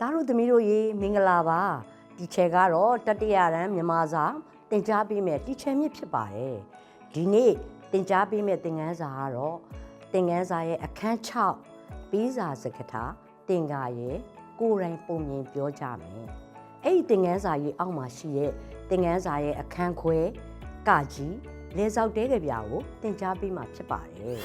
သားတို့သမီးတို့ရေမင်္ဂလာပါဒီချေကတော့တတိယရန်မြန်မာစာသင်ကြားပေးမယ်တီချယ်မြစ်ဖြစ်ပါတယ်ဒီနေ့သင်ကြားပေးမယ်သင်ခန်းစာကတော့သင်ခန်းစာရဲ့အခန်း6ပြီးစာစကားထာသင်္ကာရဲ့ကိုယ်တိုင်ပုံမြင်ပြောကြမယ်အဲ့ဒီသင်ခန်းစာကြီးအောက်မှာရှိတဲ့သင်ခန်းစာရဲ့အခန်းခွဲကကြီး လဲဆောက်တဲကြပြာကိုသင်ကြားပေးမှာဖြစ်ပါတယ်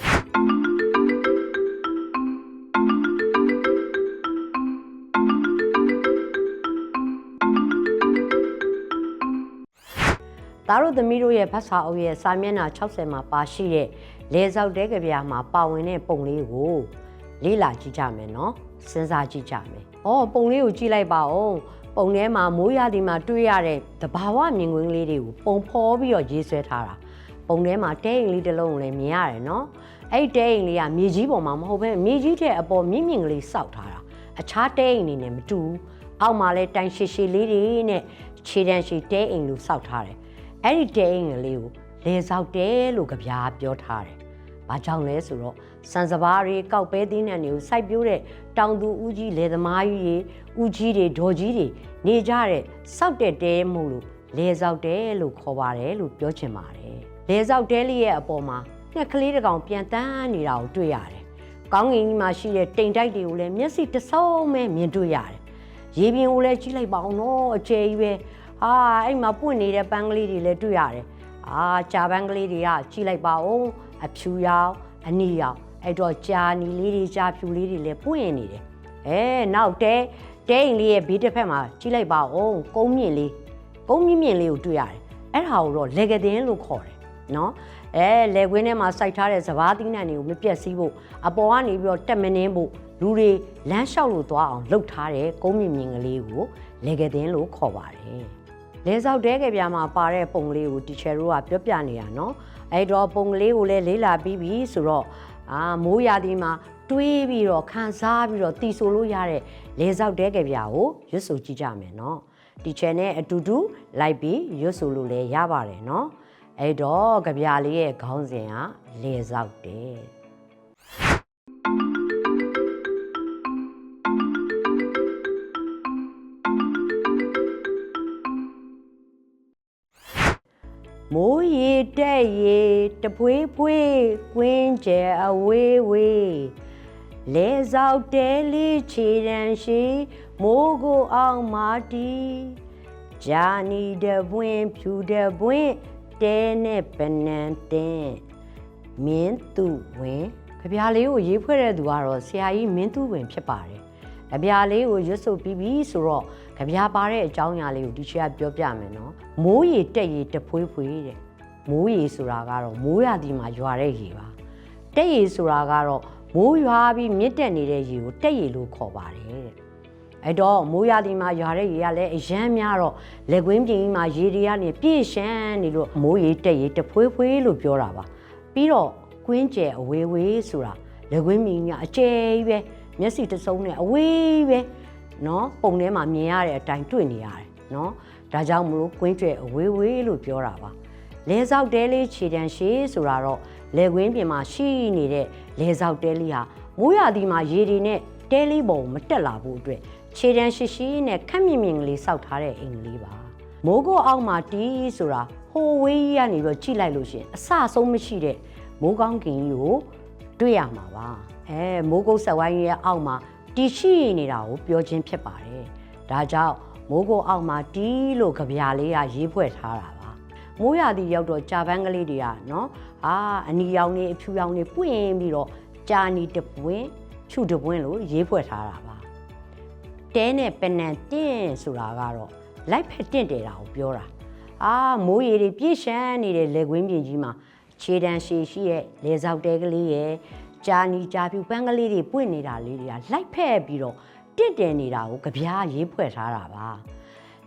သားတို့သမီးတို့ရဲ့ဖတ်စာအုပ်ရဲ့စာမျက်နှာ60မှာပါရှိတဲ့လေဆောက်တဲကြပြာမှာပါဝင်တဲ့ပုံလေးကိုလေ့လာကြည့်ကြမယ်နော်စဉ်းစားကြည့်ကြမယ်။အော်ပုံလေးကိုကြည့်လိုက်ပါဦး။ပုံထဲမှာမိုးရာသီမှာတွေ့ရတဲ့သဘာဝမြင်ကွင်းလေးတွေကိုပုံဖော်ပြီးတော့ရေးဆွဲထားတာ။ ပုံထဲမှာတဲအိမ်လေးတစ်လုံးကိုလည်းမြင်ရတယ်နော်။အဲ့ဒီတဲအိမ်လေးကမြေကြီးပေါ်မှာမဟုတ်ဘဲမြေကြီးထဲအပေါ်မြင့်မြင့်ကလေးစောက်ထားတာ။အခြားတဲအိမ်တွေနဲ့မတူဘူး။အောက်မှာလည်းတိုင်ရှည်ရှည်လေးတွေနဲ့ခြေတန်းရှည်တဲအိမ်လိုစောက်ထားတယ်။အဲ့ဒီတဲအိမ်ကလေးကိုလေဆောက်တဲလို့ကြပြားပြောထားတယ်။ဘာကြောင့်လဲဆိုတော့စံစဘာတွေကောက်ပဲသီးနှံတွေကိုစိုက်ပျိုးတဲ့တောင်သူဦးကြီးလယ်သမားကြီးတွေဦးကြီးတွေဒေါ်ကြီးတွေနေကြတဲ့စောက်တဲ့တဲမို့လို့လေဆောက်တဲလို့ခေါ်ပါတယ်လို့ပြောချင်ပါတယ်။ လေဆောက်တဲလေးရဲ့အပေါ်မှာငှက်ကလေးတစ်ကောင်ပြန်တန်းနေတာကိုတွေ့ရတယ်။ကောင်းကင်ကြီးမှာရှိတဲ့တိမ်တိုက်တွေကိုလည်းမျက်စိတစ်စုံပဲမြင်တွေ့ရတယ်။ရေပြင်ကိုလည်းကြည့်လိုက်ပါအောင်နော်အကျယ်ကြီးပဲဟာအဲ့မှာပွင့်နေတဲ့ပန်းကလေးတွေလည်းတွေ့ရတယ်အာကြာပန်းကလေးတွေကကြည့်လိုက်ပါအောင်အဖြူရောင်အနီရောင်အဲ့တော့ကြာနီလေးတွေကြာဖြူလေးတွေလည်းပွင့်နေတယ်အဲနောက်တဲတဲအိမ်လေးရဲ့ဘေးတစ်ဖက်မှာကြည့်လိုက်ပါအောင်ကုန်းမြင့်လေးကုန်းမြင့်မြင့်လေးကိုတွေ့ရတယ်အဲ့ဒါကိုတော့လေကဒင်းလို့ခေါ်တယ် နော်အဲလေကွင်းထဲမှာစိုက်ထားတဲ့စဘာသီးနှံတွေကိုမပြတ်စည်းဖို့အပေါ်ကနေပြီးတော့တက်မနှင်းဖို့လူတွေလမ်းလျှောက်လို့သွားအောင်လှုပ်ထားတဲ့ကုန်းမြင့်မြင့်ကလေးကိုလေကဒင်းလို့ခေါ်ပါတယ်လဲဆောက်တဲကြပြာမှာပါတဲ့ပုံလေးကိုတီချယ်တို့ကပြောပြနေတာနော်အဲ့တော့ပုံလေးကိုလည်းလေးလာပြီးပြီဆိုတော့အာမိုးရာသီမှာတွေးပြီးတော့ခံစားပြီးတော့တီဆိုလို့ရတဲ့လဲဆောက်တဲကြပြာကိုရွတ်ဆိုကြည့်ကြမယ်နော်တီချယ်နဲ့အတူတူလိုက်ပြီးရွတ်ဆိုလို့လည်းရပါတယ်နော် အဲ့တော့ကြပြာလေးရဲ့ခေါင်းစဉ်ကလေဆောက်တယ်မိုးရေတက်ရေတပွေးပွေးကွင်းကျဲအဝေးဝေးလေဆောက်တဲလေးခြေတန်းရှိမိုးကိုအောင်မာတီဂျာနီတပွင့်ဖြူတပွင့် တဲနဲ့ပနန်တင်းမင်းသူဝင်ကြပြာလေးကိုရေးဖွဲ့တဲ့သူကတော့ဆရာကြီးမင်းသူဝင်ဖြစ်ပါတယ်ကြပြာလေးကိုရွတ်ဆိုပြီးပြီဆိုတော့ကြပြာပါတဲ့အကြောင်းအရာလေးကိုဒီချက်ကပြောပြမယ်နော်မိုးရေတက်ရေတဖွေးဖွေးတဲ့မိုးရေဆိုတာကတော့မိုးရာသီမှာရွာတဲ့ရေပါတက်ရေဆိုတာကတော့မိုးရွာပြီးမြင့်တက်နေတဲ့ရေကိုတက်ရေလို့ခေါ်ပါတယ်တဲ့ အဲ့တော့မိုးရာသီမှာရွာတဲ့ရေကလည်းအရမ်းများတော့လက်ကွင်းပြင်ကြီးမှာရေတွေကနေပြည့်ရှမ်းနေလို့မိုးရေတက်ရေတဖွေးဖွေးလို့ပြောတာပါပြီးတော့ကွင်းကျဲအဝေးဝေးဆိုတာလက်ကွင်းပြင်ကြီးကအကျယ်ကြီးပဲမျက်စိတစ်စုံနဲ့အဝေးပဲเนาะပုံထဲမှာမြင်ရတဲ့အတိုင်းတွေ့နေရတယ်เนาะဒါကြောင့်မလို့ကွင်းကျဲအဝေးဝေးလို့ပြောတာပါလဲဆောက်တဲလေးခြေတန်းရှည်ဆိုတာတော့လက်ကွင်းပြင်မှာရှိနေတဲ့လဲဆောက်တဲလေးဟာမိုးရာသီမှာရေတွေနဲ့တဲလေးပုံမတက်လာဖို့အတွက် ခြေတန်းရှိရှိနဲ့ခက်မြင်မြင်ကလေးစောက်ထားတဲ့အိမ်ကလေးပါမိုးကုတ်အောက်မှာတီးဆိုတာဟိုဝေးကြီးကနေပြီးတော့ကြည့်လိုက်လို့ရှရင်အဆဆုံးမရှိတဲ့မိုးကောင်းကင်ကြီးကိုတွေ့ရမှာပါအဲမိုးကုတ်ဆက်ဝိုင်းရဲ့အောက်မှာတီရှိနေတာကိုပြောခြင်းဖြစ်ပါတယ်ဒါကြောင့်မိုးကုတ်အောက်မှာတီးလို့ကြပြာလေးကရေးဖွဲ့ထားတာပါမိုးရသည်ရောက်တော့ကြာပန်းကလေးတွေကနော်အာအနီရောင်နေအဖြူရောင်နေပွင့်ပြီးတော့ကြာနီတပွင့်ဖြူတပွင့်လို့ရေးဖွဲ့ထားတာပါ တဲနဲ့ပနံတင့်ဆိုတာကတော့လိုက်ဖက်တင့်တယ်တာကိုပြောတာအာမိုးရေတွေပြည့်ရှမ်းနေတဲ့လေကွင်းပြင်ကြီးမှာခြေတန်းရှည်ရှိရဲ့လေဆောက်တဲကလေးရဲ့ကြာနီကြာပြူပန်းကလေးတွေပွင့်နေတာလေးတွေကလိုက်ဖက်ပြီးတော့တင့်တယ်နေတာကိုကြပြားရေးဖွဲ့ထားတာပါ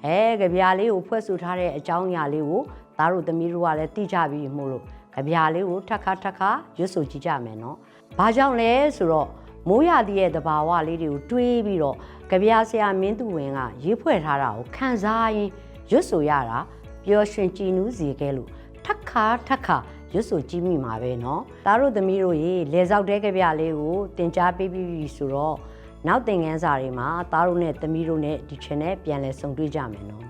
အဲကြပြားလေးကိုဖွဲ့ဆိုထားတဲ့အကြောင်းအရာလေးကိုသားတို့သမီးတို့ကလည်းသိကြပြီမို့လို့ကြပြားလေးကိုထပ်ခါထပ်ခါရွတ်ဆိုကြည့်ကြမယ်နော်ဘာကြောင့်လဲဆိုတော့ မိုးရသည့်ရဲ့တဘာဝလေးတွေကိုတွေးပြီးတော့ကြပြားဆရာမင်းသူဝင်ကရေးဖွဲ့ထားတာကိုခန်းစားရင်ရွတ်ဆိုရတာပျော်ရွှင်ကြည်နူးစေခဲ့လို့ထက်ခါထက်ခါ ရွတ်ဆိုကြည့်မိမှာပဲเนาะသားတို့သမီးတို့ရေလေဆောက်တဲ့ကြပြလေးကိုတင် जा ပေးပြီးပြီဆိုတော့နောက်သင်ခန်းစာတွေမှာသားတို့နဲ့သမီးတို့နဲ့ဒီ channel ပြန်လဲဆုံတွေ့ကြမယ်เนาะ